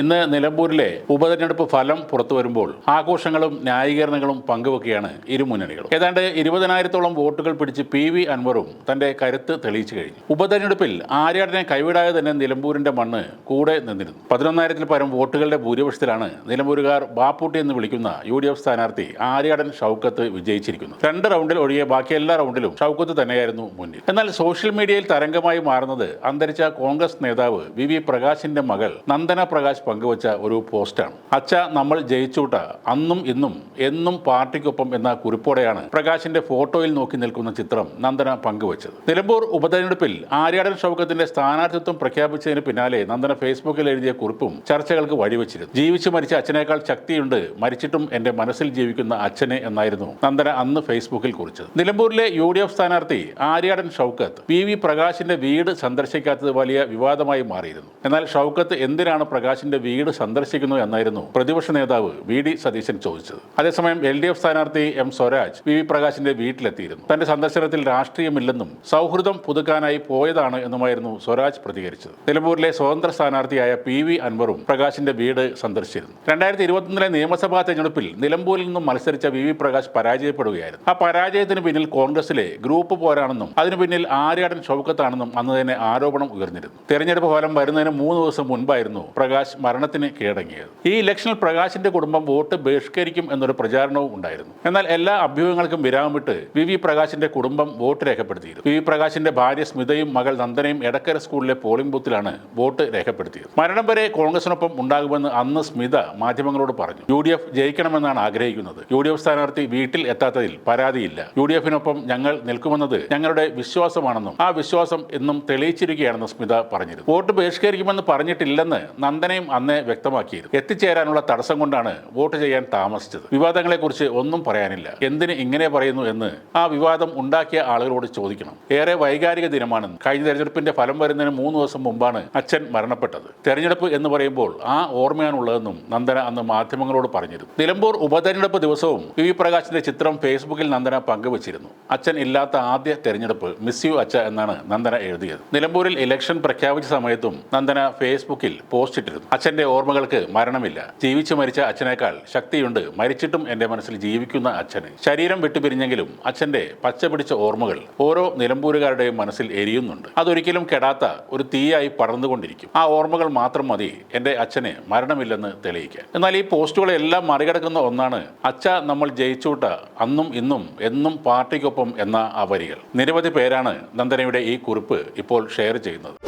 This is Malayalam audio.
ഇന്ന് നിലമ്പൂരിലെ ഉപതെരഞ്ഞെടുപ്പ് ഫലം പുറത്തു വരുമ്പോൾ ആഘോഷങ്ങളും ന്യായീകരണങ്ങളും പങ്കുവെക്കുകയാണ് ഇരു മുന്നണികളും ഏതാണ്ട് ഇരുപതിനായിരത്തോളം വോട്ടുകൾ പിടിച്ച് പി വി അൻവറും തന്റെ കരുത്ത് തെളിയിച്ചു കഴിഞ്ഞു. ഉപതെരഞ്ഞെടുപ്പിൽ ആര്യാടനെ കൈവിടാതെ തന്നെ നിലമ്പൂരിന്റെ മണ്ണ് കൂടെ നിന്നിരുന്നു. പതിനൊന്നായിരത്തിൽ പരം വോട്ടുകളുടെ ഭൂരിപക്ഷത്തിലാണ് നിലമ്പൂരുകാർ ബാപ്പൂട്ടി എന്ന് വിളിക്കുന്ന യു ഡി എഫ് സ്ഥാനാർത്ഥി ആര്യാടൻ ഷൗക്കത്ത് വിജയിച്ചിരിക്കുന്നു രണ്ട് റൗണ്ടിൽ ഒഴികെ ബാക്കി എല്ലാ റൗണ്ടിലും ഷൗക്കത്ത് തന്നെയായിരുന്നു മുന്നിൽ. എന്നാൽ സോഷ്യൽ മീഡിയയിൽ തരംഗമായി മാറുന്നത് അന്തരിച്ച കോൺഗ്രസ് നേതാവ് വി വി പ്രകാശിന്റെ മകൾ നന്ദന പ്രകാശ് പങ്കുവച്ച ഒരു പോസ്റ്റാണ്. അച്ഛ നമ്മൾ ജയിച്ചൂട്ട അന്നും ഇന്നും എന്നും പാർട്ടിക്കൊപ്പം എന്ന കുറിപ്പോടെയാണ് പ്രകാശിന്റെ ഫോട്ടോയിൽ നോക്കി നിൽക്കുന്ന ചിത്രം നന്ദന പങ്കുവച്ചത്. നിലമ്പൂർ ഉപതെരഞ്ഞെടുപ്പിൽ ആര്യാടൻ ഷൗക്കത്തിന്റെ സ്ഥാനാർത്ഥിത്വം പ്രഖ്യാപിച്ചതിന് പിന്നാലെ നന്ദന ഫേസ്ബുക്കിൽ എഴുതിയ കുറിപ്പും ചർച്ചകൾക്ക് വഴിവെച്ചിരുന്നു. ജീവിച്ചു മരിച്ച അച്ഛനേക്കാൾ ശക്തിയുണ്ട് മരിച്ചിട്ടും എന്റെ മനസ്സിൽ ജീവിക്കുന്ന അച്ഛനെ എന്നായിരുന്നു നന്ദന അന്ന് ഫേസ്ബുക്കിൽ കുറിച്ചത്. നിലമ്പൂരിലെ യു ഡി എഫ് സ്ഥാനാർത്ഥി ആര്യാടൻ ഷൗക്കത്ത് പി വി പ്രകാശിന്റെ വീട് സന്ദർശിക്കാത്തത് വലിയ വിവാദമായി മാറിയിരുന്നു. എന്നാൽ ഷൗക്കത്ത് എന്തിനാണ് പ്രകാശിന്റെ വീട് സന്ദർശിക്കുന്നു എന്നായിരുന്നു പ്രതിപക്ഷ നേതാവ് വി ഡി സതീശൻ ചോദിച്ചത്. അതേസമയം എൽ ഡി എഫ് സ്ഥാനാർത്ഥി എം സ്വരാജ് വി വി പ്രകാശിന്റെ വീട്ടിലെത്തിയിരുന്നു. തന്റെ സന്ദർശനത്തിൽ രാഷ്ട്രീയമില്ലെന്നും സൗഹൃദം പുതുക്കാനായി പോയതാണ് എന്നുമായിരുന്നു സ്വരാജ് പ്രതികരിച്ചത്. നിലമ്പൂരിലെ സ്വതന്ത്ര സ്ഥാനാർത്ഥിയായ പി വി അൻവറും പ്രകാശിന്റെ വീട് സന്ദർശിച്ചിരുന്നു. രണ്ടായിരത്തി ഇരുപത്തൊന്നിലെ നിയമസഭാ തെരഞ്ഞെടുപ്പിൽ നിലമ്പൂരിൽ നിന്നും മത്സരിച്ച വി വി പ്രകാശ് പരാജയപ്പെടുകയായിരുന്നു. ആ പരാജയത്തിന് പിന്നിൽ കോൺഗ്രസിലെ ഗ്രൂപ്പ് പോരാണെന്നും അതിനു പിന്നിൽ ആര്യാടൻ ഷൗക്കത്താണെന്നും അന്ന് തന്നെ ആരോപണം ഉയർന്നിരുന്നു. തെരഞ്ഞെടുപ്പ് ഫലം വരുന്നതിന് മൂന്ന് ദിവസം മുൻപായിരുന്നു പ്രകാശ് മരണത്തിന് കീഴടങ്ങിയത്. ഈ ഇലക്ഷനിൽ പ്രകാശിന്റെ കുടുംബം വോട്ട് ബഹിഷ്കരിക്കും എന്നൊരു പ്രചാരണവും ഉണ്ടായിരുന്നു. എന്നാൽ എല്ലാ അഭ്യൂഹങ്ങൾക്കും വിരാമിട്ട് വി വി പ്രകാശിന്റെ കുടുംബം വോട്ട് രേഖപ്പെടുത്തിയിരുന്നു വി വി പ്രകാശിന്റെ ഭാര്യ സ്മിതയും മകൾ നന്ദനയും എടക്കര സ്കൂളിലെ പോളിംഗ് ബൂത്തിലാണ് വോട്ട് രേഖപ്പെടുത്തിയത്. മരണം വരെ കോൺഗ്രസിനൊപ്പം ഉണ്ടാകുമെന്ന് അന്ന് സ്മിത മാധ്യമങ്ങളോട് പറഞ്ഞു. യു ഡി എഫ് ജയിക്കണമെന്നാണ് ആഗ്രഹിക്കുന്നത്. യു ഡി എഫ് സ്ഥാനാർത്ഥി വീട്ടിൽ എത്താത്തതിൽ പരാതിയില്ല. യു ഡി എഫിനൊപ്പം ഞങ്ങൾ നിൽക്കുമെന്നത് ഞങ്ങളുടെ വിശ്വാസമാണെന്നും ആ വിശ്വാസം എന്നും തെളിയിച്ചിരിക്കുകയാണെന്ന് സ്മിത പറഞ്ഞിരുന്നു. വോട്ട് ബഹിഷ്കരിക്കുമെന്ന് പറഞ്ഞിട്ടില്ലെന്ന് നന്ദനയും അന്നേ വ്യക്തമാക്കിയിരുന്നു എത്തിച്ചേരാനുള്ള തടസ്സം കൊണ്ടാണ് വോട്ട് ചെയ്യാൻ താമസിച്ചത്. വിവാദങ്ങളെക്കുറിച്ച് ഒന്നും പറയാനില്ല. എന്തിന് ഇങ്ങനെ പറയുന്നു എന്ന് ആ വിവാദം ഉണ്ടാക്കിയ ആളുകളോട് ചോദിക്കണം. ഏറെ വൈകാരിക ദിനമാണെന്ന്. കഴിഞ്ഞ തെരഞ്ഞെടുപ്പിന്റെ ഫലം വരുന്നതിന് മൂന്ന് ദിവസം മുമ്പാണ് അച്ഛൻ മരണപ്പെട്ടത്. തെരഞ്ഞെടുപ്പ് എന്ന് പറയുമ്പോൾ ആ ഓർമ്മയാണുള്ളതെന്നും നന്ദന അന്ന് മാധ്യമങ്ങളോട് പറഞ്ഞിരുന്നു. നിലമ്പൂർ ഉപതെരഞ്ഞെടുപ്പ് ദിവസവും വി വി പ്രകാശിന്റെ ചിത്രം ഫേസ്ബുക്കിൽ നന്ദന പങ്കുവച്ചിരുന്നു. അച്ഛൻ ഇല്ലാത്ത ആദ്യ തെരഞ്ഞെടുപ്പ് മിസ് യു അച്ഛ എന്നാണ് നന്ദന എഴുതിയത്. നിലമ്പൂരിൽ ഇലക്ഷൻ പ്രഖ്യാപിച്ച സമയത്തും നന്ദന ഫേസ്ബുക്കിൽ പോസ്റ്റ് ഇട്ടിരുന്നു അച്ഛന്റെ ഓർമ്മകൾക്ക് മരണമില്ല. ജീവിച്ചു മരിച്ച അച്ഛനേക്കാൾ ശക്തിയുണ്ട്. മരിച്ചിട്ടും എന്റെ മനസ്സിൽ ജീവിക്കുന്ന അച്ഛന്. ശരീരം വിട്ടുപിരിഞ്ഞെങ്കിലും അച്ഛന്റെ പച്ച പിടിച്ച ഓർമ്മകൾ ഓരോ നിലമ്പൂരുകാരുടെയും മനസ്സിൽ എരിയുന്നുണ്ട്. അതൊരിക്കലും കെടാത്ത ഒരു തീയായി പടർന്നുകൊണ്ടിരിക്കും. ആ ഓർമ്മകൾ മാത്രം മതി എന്റെ അച്ഛന് മരണമില്ലെന്ന് തെളിയിക്കാൻ. എന്നാൽ ഈ പോസ്റ്റുകളെല്ലാം മറികടക്കുന്ന ഒന്നാണ് അച്ഛ നമ്മൾ ജയിച്ചൂട്ട അന്നും ഇന്നും എന്നും പാർട്ടിക്കൊപ്പം എന്ന ആ വരികൾ. നിരവധി പേരാണ് നന്ദനയുടെ ഈ കുറിപ്പ് ഇപ്പോൾ ഷെയർ ചെയ്യുന്നത്.